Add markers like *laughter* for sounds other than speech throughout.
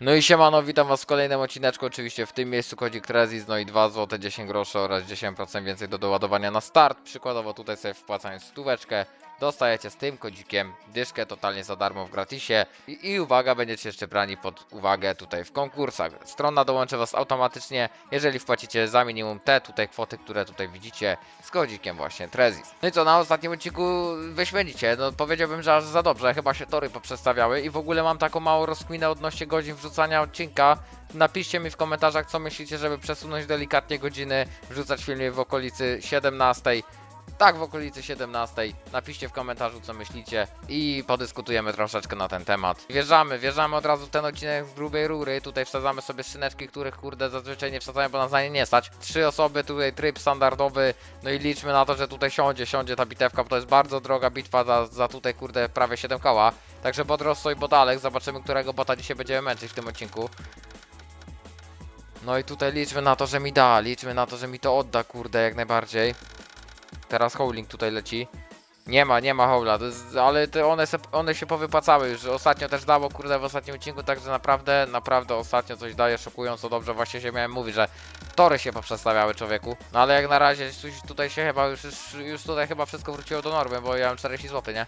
No i siemano, witam was w kolejnym odcineczku, oczywiście w tym miejscu kodzik Rezis, no i 2 zł 10 groszy oraz 10% więcej do doładowania na start. Przykładowo tutaj sobie wpłacając stóweczkę, dostajecie z tym kodzikiem dyszkę totalnie za darmo w gratisie I, i uwaga, będziecie jeszcze brani pod uwagę tutaj w konkursach. Strona dołączy was automatycznie, jeżeli wpłacicie za minimum te tutaj kwoty, które tutaj widzicie z kodzikiem właśnie Trezis. No i co, na ostatnim odcinku wyśmienicie, no powiedziałbym, że aż za dobrze, chyba się tory poprzestawiały i w ogóle mam taką małą rozkminę odnośnie godzin wrzucania odcinka. Napiszcie mi w komentarzach, co myślicie, żeby przesunąć delikatnie godziny, wrzucać filmy w okolicy 17. Tak, w okolicy 17. Napiszcie w komentarzu, co myślicie i podyskutujemy troszeczkę na ten temat. Wjeżdżamy, wjeżdżamy od razu w ten odcinek z grubej rury. Tutaj wsadzamy sobie szyneczki, których kurde zazwyczaj nie wsadzają, bo na nie nie stać. Trzy osoby, tutaj tryb standardowy. No i liczmy na to, że tutaj siądzie, siądzie ta bitewka, bo to jest bardzo droga bitwa za, za tutaj kurde prawie 7 koła. Także Bodrosso i Bodalek, zobaczymy, którego bota dzisiaj będziemy męczyć w tym odcinku. No i tutaj liczmy na to, że mi da, liczmy na to, że mi to odda, kurde, jak najbardziej. Teraz Howling tutaj leci. Nie ma, nie ma Howla, ale te one, se, one się powypłacały już. Ostatnio też dało, kurde, w ostatnim odcinku, także naprawdę, naprawdę ostatnio coś daje szokująco dobrze. Właśnie się miałem mówić, że tory się poprzestawiały człowieku. No ale jak na razie coś tutaj się chyba już, już, już tutaj chyba wszystko wróciło do normy, bo ja mam 40 zł, nie?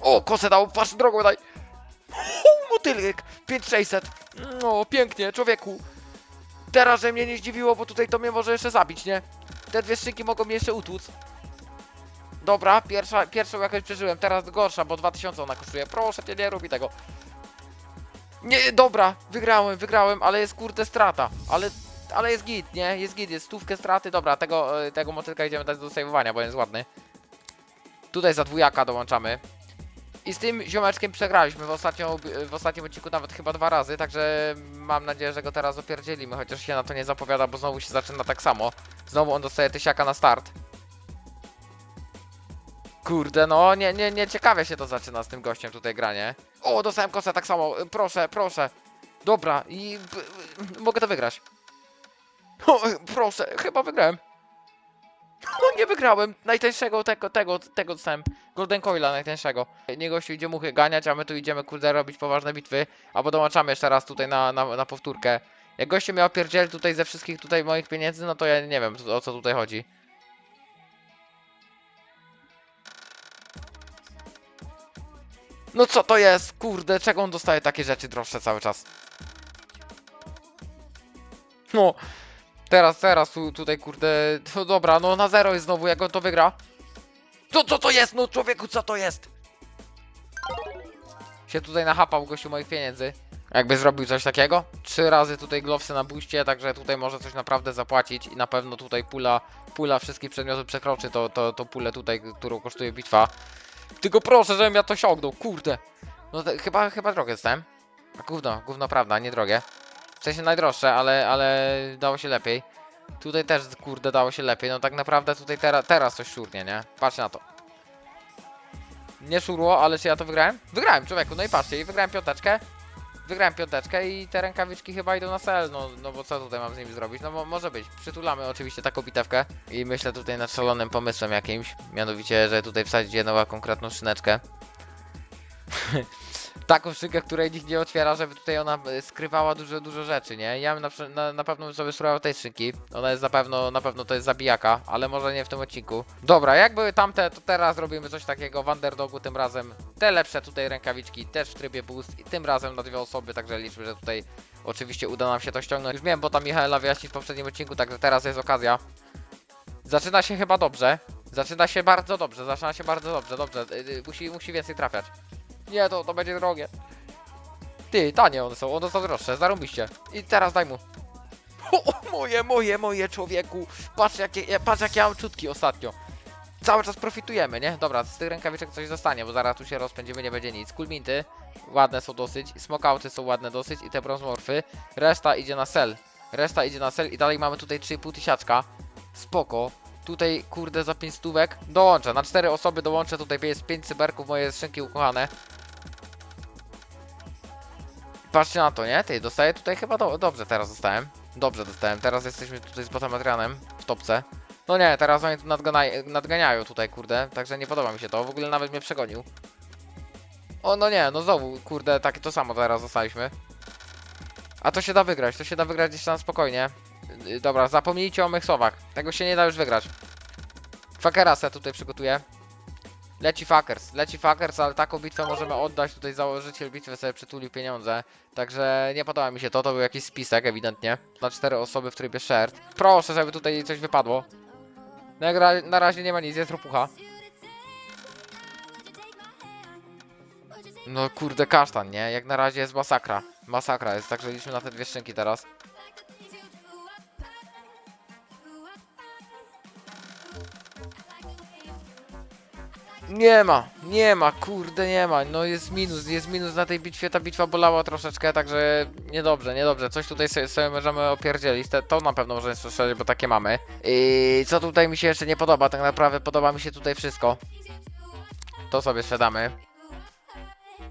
O, kosę dał, patrz drogą daj! O, *laughs* motylek, 5600. No, pięknie, człowieku. Teraz, że mnie nie zdziwiło, bo tutaj to mnie może jeszcze zabić, nie? Te dwie szynki mogą mnie jeszcze utłuc. Dobra, pierwsza, pierwszą jakoś przeżyłem, teraz gorsza, bo 2000 ona kosztuje. Proszę cię, nie rób mi tego. Nie, dobra, wygrałem, wygrałem, ale jest kurde strata. Ale, ale jest git, nie? Jest git, jest stówkę straty. Dobra, tego, e, tego motylka idziemy dać do saveowania, bo jest ładny. Tutaj za dwójaka dołączamy. I z tym ziomeczkiem przegraliśmy w, ostatnio, w ostatnim odcinku nawet chyba dwa razy, także mam nadzieję, że go teraz opierdzielimy, chociaż się na to nie zapowiada, bo znowu się zaczyna tak samo. Znowu on dostaje tysiaka na start. Kurde, no nie, nie, nie ciekawie się to zaczyna z tym gościem tutaj granie. O, dostałem kosę tak samo, proszę, proszę. Dobra, i mogę to wygrać. *laughs* O, proszę, chyba wygrałem. O, nie wygrałem. Najtańszego tego, tego, tego dostałem. Golden Coila najtańszego. Nie gościu idzie muchy ganiać, a my tu idziemy kurde robić poważne bitwy. Albo dołączamy jeszcze raz tutaj na, na, na powtórkę. Jak goście miał pierdziel tutaj ze wszystkich tutaj moich pieniędzy, no to ja nie wiem o co tutaj chodzi. No co to jest? Kurde, czego on dostaje takie rzeczy droższe cały czas? No, teraz, teraz tu, tutaj kurde, no dobra, no na zero jest znowu, jak on to wygra. Co, co to jest? No człowieku, co to jest? Się tutaj nachapał gościu moich pieniędzy. Jakby zrobił coś takiego. Trzy razy tutaj glowsy na buście, także tutaj może coś naprawdę zapłacić i na pewno tutaj pula, pula wszystkich przedmiotów przekroczy to, to, to pulę tutaj, którą kosztuje bitwa. Tylko proszę, żebym ja to siągnął, kurde. No chyba, chyba drogie dostałem. Gówno, gówno prawda, nie drogie. W sensie najdroższe, ale, ale dało się lepiej. Tutaj też, kurde, dało się lepiej. No tak naprawdę tutaj tera, teraz coś szurnie, nie? Patrzcie na to. Nie szurło, ale czy ja to wygrałem? Wygrałem, człowieku, no i patrzcie, i wygrałem piąteczkę. Wygrałem piąteczkę i te rękawiczki chyba idą na sel, no, no bo co tutaj mam z nimi zrobić? No mo może być, przytulamy oczywiście taką bitewkę i myślę tutaj nad szalonym pomysłem jakimś, mianowicie, że tutaj wsadzić jedną konkretną szyneczkę. *laughs* Taką szynkę, której nikt nie otwiera, żeby tutaj ona e, skrywała dużo, dużo rzeczy, nie? Ja bym na, na, na pewno sobie spróbował tej szynki. Ona jest na pewno, na pewno to jest zabijaka, ale może nie w tym odcinku. Dobra, jak były tamte, to teraz robimy coś takiego w underdogu tym razem. Te lepsze tutaj rękawiczki też w trybie boost i tym razem na dwie osoby, także liczmy, że tutaj oczywiście uda nam się to ściągnąć. Już miałem, bo tam Michaela wyjaśnić w poprzednim odcinku, także teraz jest okazja. Zaczyna się chyba dobrze. Zaczyna się bardzo dobrze, zaczyna się bardzo dobrze, dobrze. y, y, Musi, musi więcej trafiać. Nie, to, to będzie drogie. Ty, tanie one są, one są droższe, zarąbiście. I teraz daj mu. *laughs* O, moje, moje, moje człowieku. Patrz jakie, patrz jakie mam czutki ostatnio. Cały czas profitujemy, nie? Dobra, z tych rękawiczek coś zostanie, bo zaraz tu się rozpędzimy, nie będzie nic. Kulminty, ładne są dosyć, smokauty są ładne dosyć i te brązmorfy. Reszta idzie na sel. Reszta idzie na sel i dalej mamy tutaj 3,5 tysiaczka. Spoko. Tutaj, kurde, za 5 stówek dołączę. Na 4 osoby dołączę. Tutaj jest 5 cyberków, moje skrzynki ukochane. Patrzcie na to, nie? Ty, dostaję tutaj chyba do dobrze teraz dostałem. Dobrze dostałem. Teraz jesteśmy tutaj z botem Adrianem w topce. No nie, teraz oni tu nadgania- nadganiają tutaj, kurde. Także nie podoba mi się to. W ogóle nawet mnie przegonił. O, no nie, no znowu, kurde, takie to samo teraz zostaliśmy. A to się da wygrać, to się da wygrać gdzieś tam spokojnie. Yy, Dobra, zapomnijcie o mych słowach. Tego się nie da już wygrać. Fakera se tutaj przygotuję. Leci Fakers, leci Fakers, ale taką bitwę możemy oddać. Tutaj założyciel bitwy sobie przytulił pieniądze. Także nie podoba mi się to, to był jakiś spisek ewidentnie. Na cztery osoby w trybie shared. Proszę, żeby tutaj coś wypadło. No jak ra- na razie nie ma nic, jest ropucha. No kurde, kasztan, nie? Jak na razie jest masakra. Masakra jest, także liczmy na te dwie szynki teraz. Nie ma, nie ma, kurde nie ma, no jest minus, jest minus na tej bitwie, ta bitwa bolała troszeczkę, także niedobrze, niedobrze, coś tutaj sobie, sobie możemy opierdzielić, to na pewno możemy słyszeć, bo takie mamy. I co tutaj mi się jeszcze nie podoba, tak naprawdę podoba mi się tutaj wszystko. To sobie sprzedamy.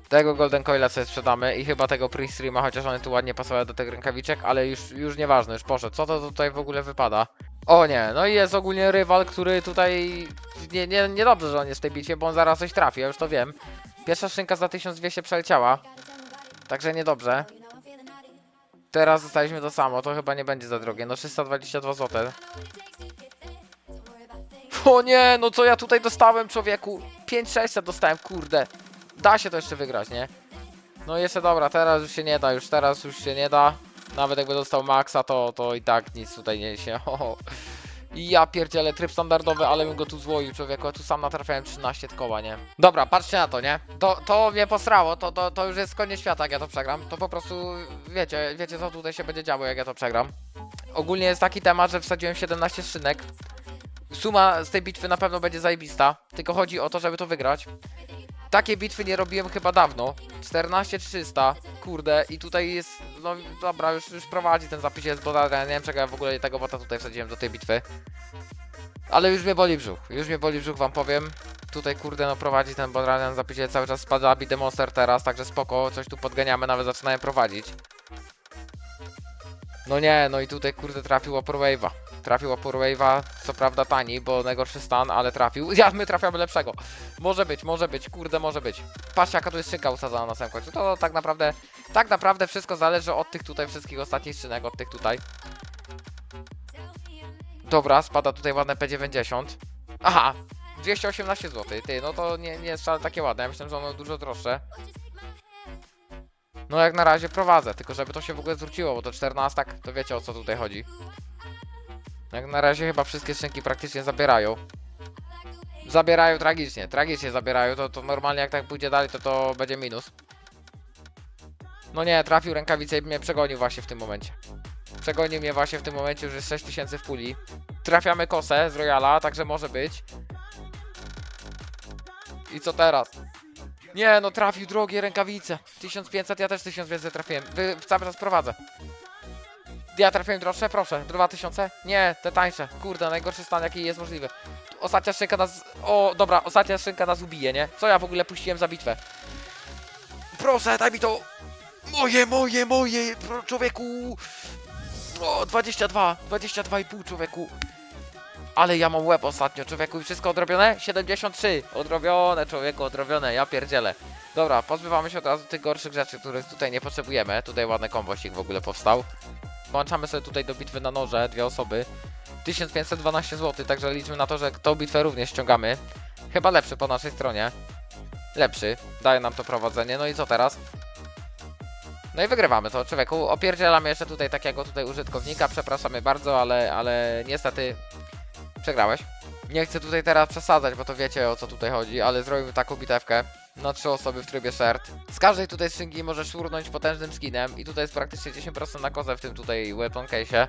Tego Golden Coila sobie sprzedamy i chyba tego Pre-Streama, chociaż one tu ładnie pasowały do tych rękawiczek, ale już, już nieważne, już poszedł. Co to tutaj w ogóle wypada? O nie, no i jest ogólnie rywal, który tutaj... Nie, nie, nie dobrze, że on jest w tej bitwie, bo on zaraz coś trafi, ja już to wiem. Pierwsza szynka za 1200 przeleciała, także niedobrze. Teraz dostaliśmy to samo, to chyba nie będzie za drogie, no 322 zł. O nie, no co ja tutaj dostałem, człowieku? 5600 dostałem, kurde. Da się to jeszcze wygrać, nie? No jeszcze dobra, teraz już się nie da, już teraz już się nie da. Nawet jakby dostał maksa, to, to i tak nic tutaj nie się. *laughs* I ja pierdzielę tryb standardowy, ale bym go tu złoił, człowieku. Ja tu sam natrafiałem 13 koła, nie? Dobra, patrzcie na to, nie? To, to mnie posrało, to, to, to już jest koniec świata, jak ja to przegram. To po prostu, wiecie, wiecie co tutaj się będzie działo, jak ja to przegram. Ogólnie jest taki temat, że wsadziłem 17 szynek. Suma z tej bitwy na pewno będzie zajebista, tylko chodzi o to, żeby to wygrać. Takie bitwy nie robiłem chyba dawno. 14300, kurde, i tutaj jest, no dobra, już, już prowadzi ten zapis jest bo ja nie wiem czego ja w ogóle tego bota tutaj wsadziłem do tej bitwy. Ale już mnie boli brzuch, już mnie boli brzuch wam powiem. Tutaj kurde no prowadzi ten Bodranian w zapisie cały czas spada Bide Monster teraz, także spoko, coś tu podganiamy, nawet zaczynają prowadzić. No nie, no i tutaj kurde trafił Upper Wave'a. Trafił Upper Wave'a, co prawda tani, bo najgorszy stan, ale trafił. *laughs* Ja, my trafiamy lepszego. Może być, może być, kurde, może być. Patrzcie, jaka tu jest szynka usadzona na samym końcu. To tak naprawdę, tak naprawdę wszystko zależy od tych tutaj wszystkich ostatnich szynek, od tych tutaj. Dobra, spada tutaj ładne P90. Aha, 218 zł. Ty, no to nie, nie jest wcale takie ładne. Ja myślę, że ono dużo droższe. No jak na razie prowadzę, tylko żeby to się w ogóle zwróciło, bo to 14, to wiecie o co tutaj chodzi. Jak na razie chyba wszystkie skrzynki praktycznie zabierają. Zabierają tragicznie, tragicznie zabierają, to, to normalnie jak tak pójdzie dalej, to to będzie minus. No nie, trafił rękawicę i mnie przegonił właśnie w tym momencie. Przegonił mnie właśnie w tym momencie, już jest 6000 w puli. Trafiamy kosę z Royala, także może być. I co teraz? Nie, no trafił drogie rękawice. 1500, ja też 1500 trafiłem. Wy cały czas prowadzę. Ja trafiłem droższe, proszę. 2000? Nie, te tańsze. Kurde, najgorszy stan jaki jest możliwy. Ostatnia szynka nas... O, dobra, ostatnia szynka nas ubije, nie? Co ja w ogóle puściłem za bitwę? Proszę, daj mi to... Moje, moje, moje, człowieku! O, 22, 22,5 człowieku. Ale ja mam łeb ostatnio, człowieku, i wszystko odrobione? 73, odrobione, człowieku, odrobione, ja pierdzielę. Dobra, pozbywamy się od razu tych gorszych rzeczy, których tutaj nie potrzebujemy. Tutaj ładny kombosik w ogóle powstał. Włączamy sobie tutaj do bitwy na noże, dwie osoby. 1512 zł, także liczmy na to, że tą bitwę również ściągamy. Chyba lepszy po naszej stronie. Lepszy, daje nam to prowadzenie. No i co teraz? No i wygrywamy to, człowieku. Opierdzielamy jeszcze tutaj takiego tutaj użytkownika, przepraszamy bardzo, ale, ale niestety przegrałeś. Nie chcę tutaj teraz przesadzać, bo to wiecie o co tutaj chodzi, ale zrobimy taką bitewkę na trzy osoby w trybie shared. Z każdej tutaj skrzynki możesz urnąć potężnym skinem i tutaj jest praktycznie 10% na kozę w tym tutaj weapon case'ie.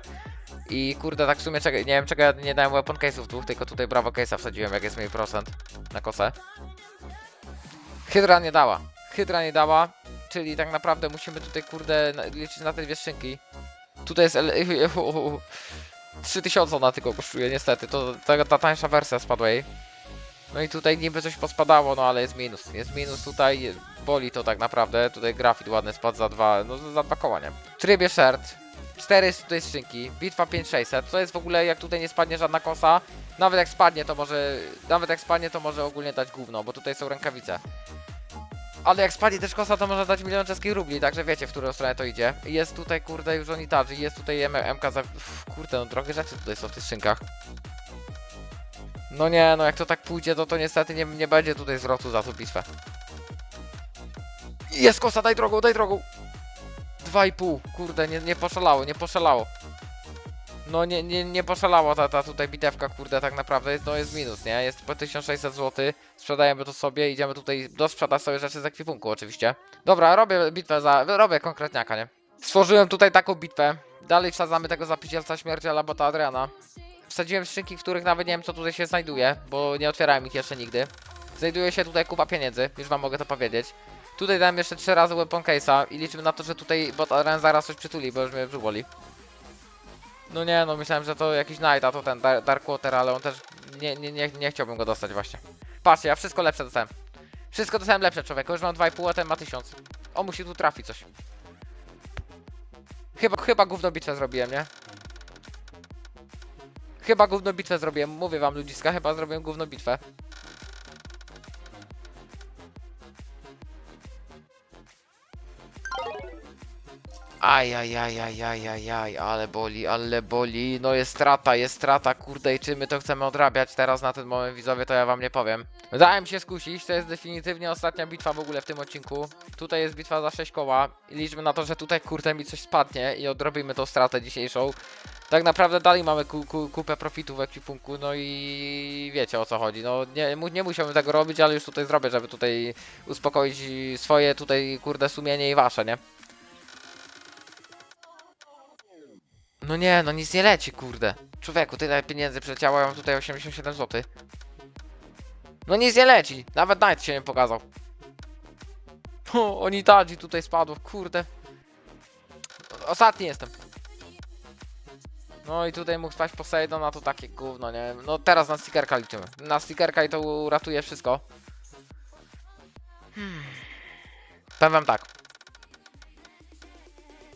I kurde, tak w sumie czego, nie wiem czego ja nie dałem weapon case'ów dwóch, tylko tutaj brawo case'a wsadziłem, jak jest mniej procent na kosę. Hydra nie dała. Hydra nie dała, czyli tak naprawdę musimy tutaj kurde liczyć na te dwie skrzynki. Tutaj jest... L *laughs* 3000 ona tylko kosztuje, niestety. To ta, ta tańsza wersja spadła jej. No i tutaj niby coś pospadało, no ale jest minus. Jest minus tutaj, boli to tak naprawdę. Tutaj grafit ładny spadł za dwa, no za dwa koła, nie? W trybie shert. Cztery tutaj skrzynki, bitwa 5600, to jest w ogóle jak tutaj nie spadnie żadna kosa, nawet jak spadnie to może, nawet jak spadnie to może ogólnie dać gówno, bo tutaj są rękawice. Ale jak spadnie też kosa, to można dać milion czeskich rubli, także wiecie, w którą stronę to idzie. Jest tutaj, kurde, już Onitarzy, jest tutaj MK za... Uf, Kurde, no drogie rzeczy tutaj są w tych szynkach. No nie, no jak to tak pójdzie, to to niestety nie, nie będzie tutaj zwrotu za tą bitwę. Jest kosa, daj drogą, daj drogą! Dwa i pół, kurde, nie, nie poszalało, nie poszalało. No nie, nie, nie poszalała ta, ta tutaj bitewka, kurde, tak naprawdę jest, no jest minus, nie? Jest po 1600 zł, sprzedajemy to sobie, idziemy tutaj dosprzedać sobie rzeczy z ekwipunku oczywiście. Dobra, robię bitwę za, robię konkretniaka, nie? Stworzyłem tutaj taką bitwę, dalej wsadzamy tego zapicielca śmierdziela bota Adriana. Wsadziłem skrzynki, w których nawet nie wiem co tutaj się znajduje, bo nie otwierałem ich jeszcze nigdy. Znajduje się tutaj kupa pieniędzy, już wam mogę to powiedzieć. Tutaj dałem jeszcze 3 razy weapon case'a i liczymy na to, że tutaj bot Adrian zaraz coś przytuli, bo już mnie brzuch boli. No nie, no myślałem, że to jakiś Knight, a to ten Dar- Darkwater, ale on też nie, nie, nie, nie chciałbym go dostać właśnie. Patrzcie, ja wszystko lepsze dostałem. Wszystko dostałem lepsze człowiek, już mam 2,5, a ten ma 1000. O, musi tu trafić coś. Chyba, chyba gówno bitwę zrobiłem, nie? Chyba gówno bitwę zrobiłem, mówię wam ludziska, chyba zrobiłem gówno bitwę. Aj, aj, aj, aj, aj, aj, aj, ale boli, ale boli, no jest strata, jest strata, kurde i czy my to chcemy odrabiać teraz na ten moment widzowie, to ja wam nie powiem. Dałem się skusić, to jest definitywnie ostatnia bitwa w ogóle w tym odcinku. Tutaj jest bitwa za 6 koła liczmy na to, że tutaj kurde mi coś spadnie i odrobimy tą stratę dzisiejszą. Tak naprawdę dalej mamy ku, ku, kupę profitu w ekwipunku, no i wiecie o co chodzi, no nie, nie musiałbym tego robić, ale już tutaj zrobię, żeby tutaj uspokoić swoje tutaj kurde sumienie i wasze, nie? No nie, no nic nie leci, kurde. Człowieku, tyle pieniędzy przyleciało, ja mam tutaj 87 zł. No nic nie leci, nawet Knight się nie pokazał. *laughs* O, oni tadzi tutaj spadło, kurde. Ostatni jestem. No i tutaj mógł spać Poseidon, a to takie gówno, nie? No teraz na stickerka liczymy. Na stickerka i to uratuje wszystko. Hmm. Powiem tak.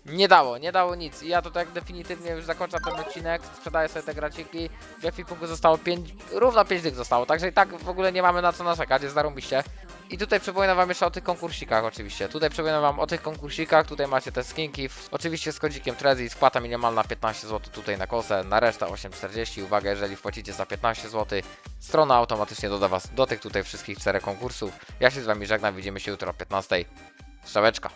Nie dało, nie dało nic. I ja to tak definitywnie już zakończam ten odcinek. Sprzedaję sobie te graciki. W ekwipunku zostało 5, równo 5 dych zostało. Także i tak w ogóle nie mamy na co narzekać, jest zarąbiście. I tutaj przypominam wam jeszcze o tych konkursikach oczywiście. Tutaj przypominam wam o tych konkursikach, tutaj macie te skinki. Oczywiście z kodzikiem Trezi wpłata minimalna 15 zł tutaj na kosę, na resztę 8,40. Uwaga, jeżeli wpłacicie za 15 zł, strona automatycznie doda was do tych tutaj wszystkich czterech konkursów. Ja się z wami żegnam, widzimy się jutro o 15. Strzałeczka.